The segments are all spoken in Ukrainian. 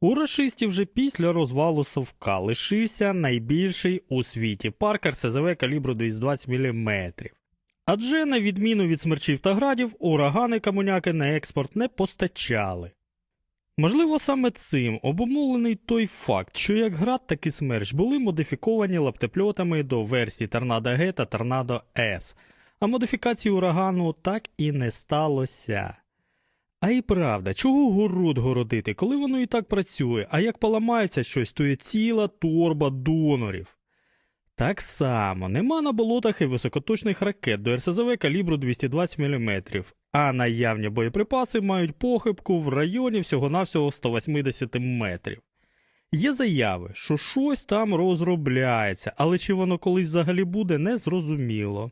У рашистів вже після розвалу Совка лишився найбільший у світі парк РСЗВ калібру 220 мм. Адже, на відміну від смерчів та градів, урагани комуняки на експорт не постачали. Можливо, саме цим обумовлений той факт, що як град, так і смерч були модифіковані лаптепльотами до версій Торнадо Г та Торнадо С, а модифікації урагану так і не сталося. А і правда, чого город городити, коли воно і так працює, а як поламається щось, то є ціла торба донорів. Так само нема на болотах і високоточних ракет до РСЗВ калібру 220 мм, а наявні боєприпаси мають похибку в районі всього-навсього 180 метрів. Є заяви, що щось там розробляється, але чи воно колись взагалі буде, незрозуміло.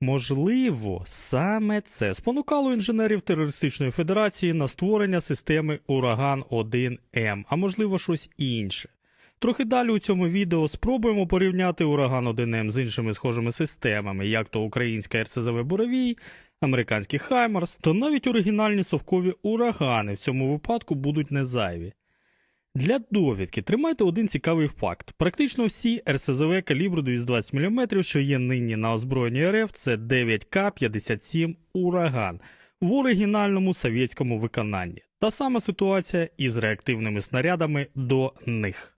Можливо, саме це спонукало інженерів терористичної федерації на створення системи Ураган 1М, а можливо щось інше. Трохи далі у цьому відео спробуємо порівняти Ураган 1М з іншими схожими системами, як то українська РСЗВ Буровій, американський Хаймарс, то навіть оригінальні совкові урагани в цьому випадку будуть не зайві. Для довідки тримайте один цікавий факт. Практично всі РСЗВ калібру 220 мм, що є нині на озброєнні РФ, це 9К-57 ураган в оригінальному совєтському виконанні. Та сама ситуація із реактивними снарядами до них.